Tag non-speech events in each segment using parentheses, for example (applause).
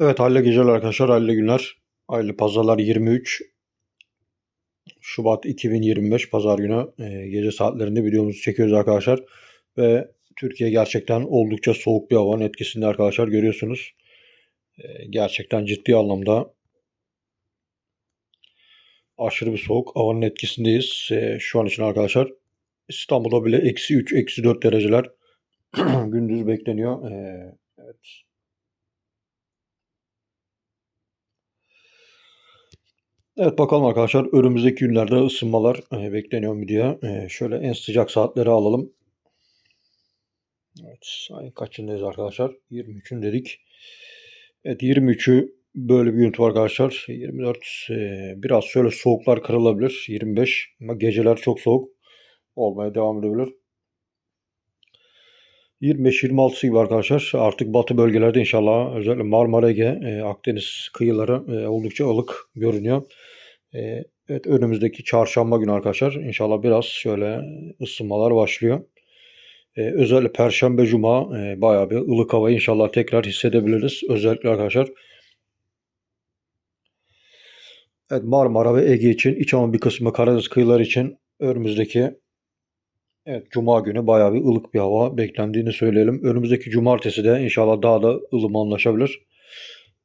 Evet hayırlı geceler arkadaşlar, hayırlı günler. Hayırlı pazarlar 23 Şubat 2025 Pazar günü e, gece saatlerinde videomuzu çekiyoruz arkadaşlar. Ve Türkiye gerçekten oldukça soğuk bir havanın etkisinde arkadaşlar görüyorsunuz. E, gerçekten ciddi anlamda aşırı bir soğuk havanın etkisindeyiz. E, şu an için arkadaşlar İstanbul'da bile eksi 3, eksi 4 dereceler (clears throat) gündüz bekleniyor. E, evet. Evet bakalım arkadaşlar önümüzdeki günlerde ısınmalar e, bekleniyor mu diye. E, şöyle en sıcak saatleri alalım. Evet ay kaçındayız arkadaşlar? 23'ün dedik. Evet 23'ü böyle bir görüntü var arkadaşlar. 24 e, biraz şöyle soğuklar kırılabilir. 25 ama geceler çok soğuk olmaya devam edebilir. 25-26 gibi arkadaşlar artık batı bölgelerde inşallah özellikle Marmara Ege, e, Akdeniz kıyıları e, oldukça ılık görünüyor. E, evet önümüzdeki çarşamba günü arkadaşlar inşallah biraz şöyle ısınmalar başlıyor. E, özellikle Perşembe Cuma e, bayağı bir ılık havayı inşallah tekrar hissedebiliriz. Özellikle arkadaşlar Evet Marmara ve Ege için, İç Anadolu bir kısmı Karadeniz kıyıları için önümüzdeki Evet, Cuma günü bayağı bir ılık bir hava beklendiğini söyleyelim. Önümüzdeki cumartesi de inşallah daha da ılımanlaşabilir.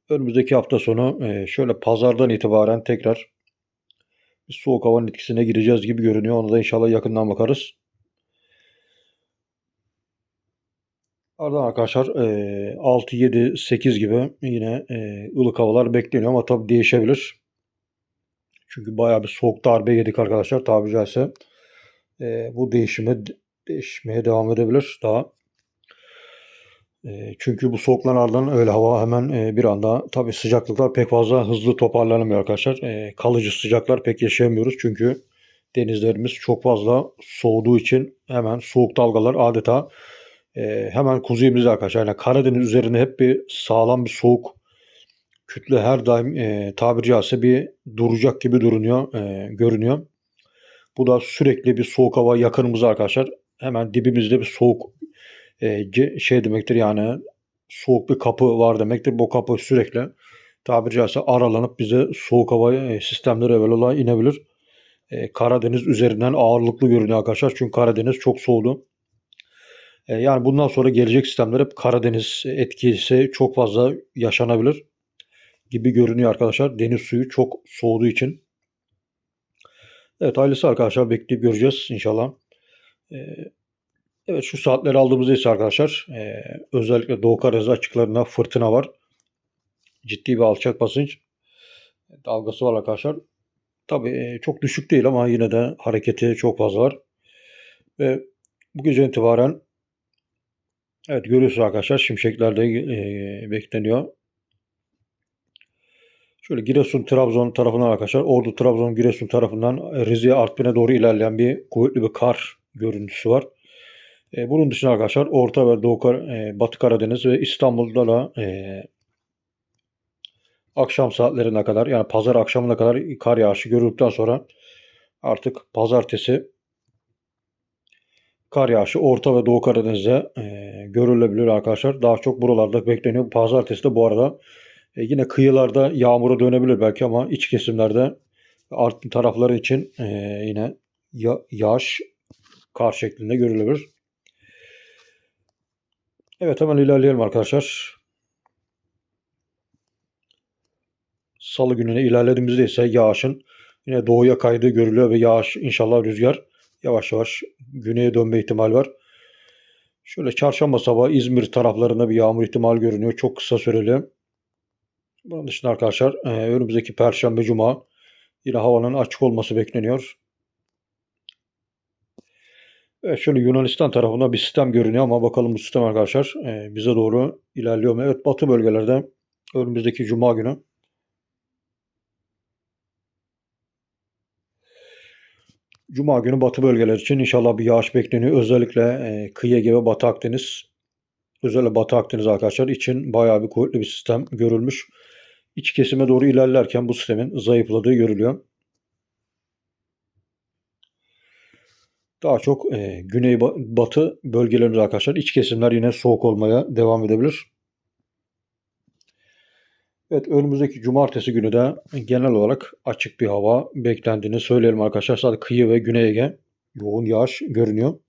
Önümüzdeki hafta sonu e, şöyle pazardan itibaren tekrar soğuk havanın etkisine gireceğiz gibi görünüyor. Ona da inşallah yakından bakarız. Ardından arkadaşlar e, 6, 7, 8 gibi yine e, ılık havalar bekleniyor ama tabii değişebilir. Çünkü bayağı bir soğuk darbe yedik arkadaşlar tabiri caizse e, bu değişime değişmeye devam edebilir daha. E, çünkü bu ardından öyle hava hemen e, bir anda tabii sıcaklıklar pek fazla hızlı toparlanamıyor arkadaşlar. E, kalıcı sıcaklar pek yaşayamıyoruz çünkü denizlerimiz çok fazla soğuduğu için hemen soğuk dalgalar adeta e, hemen kuzeyimizde arkadaşlar. Yani Karadeniz üzerinde hep bir sağlam bir soğuk kütle her daim e, tabiri caizse bir duracak gibi durunuyor, e, görünüyor. Bu da sürekli bir soğuk hava yakınımızda arkadaşlar. Hemen dibimizde bir soğuk e, şey demektir yani soğuk bir kapı var demektir. Bu kapı sürekli tabiri caizse aralanıp bize soğuk hava e, sistemleri evvelallah inebilir. E, Karadeniz üzerinden ağırlıklı görünüyor arkadaşlar. Çünkü Karadeniz çok soğudu. E, yani bundan sonra gelecek sistemler hep Karadeniz etkisi çok fazla yaşanabilir gibi görünüyor arkadaşlar. Deniz suyu çok soğuduğu için. Evet ailesi arkadaşlar bekleyip göreceğiz inşallah. Ee, evet şu saatleri aldığımızda ise arkadaşlar e, özellikle Doğu Karadeniz açıklarında fırtına var. Ciddi bir alçak basınç dalgası var arkadaşlar. Tabi e, çok düşük değil ama yine de hareketi çok fazla var. Ve bu gece itibaren evet görüyorsunuz arkadaşlar şimşekler de e, bekleniyor. Şöyle Giresun Trabzon tarafından arkadaşlar Ordu Trabzon Giresun tarafından e, Rize Artvin'e doğru ilerleyen bir kuvvetli bir kar görüntüsü var. E, bunun dışında arkadaşlar Orta ve Doğu e, Batı Karadeniz ve İstanbul'da da e, akşam saatlerine kadar yani pazar akşamına kadar kar yağışı görüldükten sonra artık pazartesi kar yağışı Orta ve Doğu Karadeniz'de e, görülebilir arkadaşlar. Daha çok buralarda bekleniyor. Pazartesi de bu arada e, yine kıyılarda yağmura dönebilir belki ama iç kesimlerde Artvin tarafları için e, yine ya, yağış kar şeklinde görülebilir. Evet hemen ilerleyelim arkadaşlar. Salı gününe ilerlediğimizde ise yağışın yine doğuya kaydığı görülüyor ve yağış inşallah rüzgar yavaş yavaş güneye dönme ihtimal var. Şöyle çarşamba sabahı İzmir taraflarında bir yağmur ihtimal görünüyor. Çok kısa süreli. Bunun dışında arkadaşlar e, önümüzdeki Perşembe Cuma yine havanın açık olması bekleniyor. Evet şöyle Yunanistan tarafında bir sistem görünüyor ama bakalım bu sistem arkadaşlar e, bize doğru ilerliyor mu? Evet batı bölgelerde önümüzdeki Cuma günü Cuma günü batı bölgeler için inşallah bir yağış bekleniyor. Özellikle e, kıyı Ege ve Batı Akdeniz özellikle Batı Akdeniz arkadaşlar için bayağı bir kuvvetli bir sistem görülmüş iç kesime doğru ilerlerken bu sistemin zayıfladığı görülüyor. Daha çok e, güney batı bölgelerimiz arkadaşlar iç kesimler yine soğuk olmaya devam edebilir. Evet önümüzdeki cumartesi günü de genel olarak açık bir hava beklendiğini söyleyelim arkadaşlar. Sadece kıyı ve Güney Ege yoğun yağış görünüyor.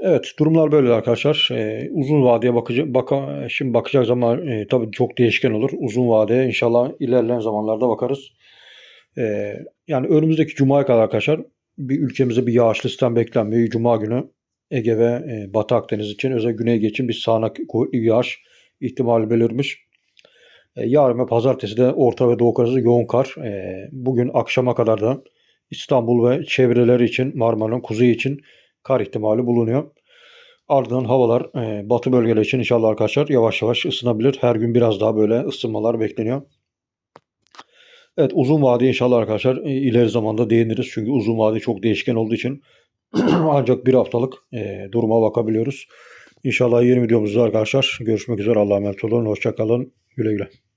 Evet durumlar böyle arkadaşlar. Ee, uzun vadeye bakacak baka, şimdi bakacak zaman e, tabii çok değişken olur. Uzun vadeye inşallah ilerleyen zamanlarda bakarız. Ee, yani önümüzdeki cumaya kadar arkadaşlar bir ülkemize bir yağışlı sistem beklenmiyor. Cuma günü Ege ve e, Batı Akdeniz için özel Güney Ege için bir sağanak kuvvetli yağış ihtimali belirmiş. E, yarın ve pazartesi de Orta ve Doğu Karadeniz yoğun kar. E, bugün akşama kadar da İstanbul ve çevreleri için Marmara'nın kuzeyi için kar ihtimali bulunuyor. Ardından havalar e, batı bölgeler için inşallah arkadaşlar yavaş yavaş ısınabilir. Her gün biraz daha böyle ısınmalar bekleniyor. Evet uzun vade inşallah arkadaşlar e, ileri zamanda değiniriz. Çünkü uzun vade çok değişken olduğu için (clears throat) ancak bir haftalık e, duruma bakabiliyoruz. İnşallah yeni videomuzda arkadaşlar görüşmek üzere. Allah'a emanet olun. Hoşçakalın. Güle güle.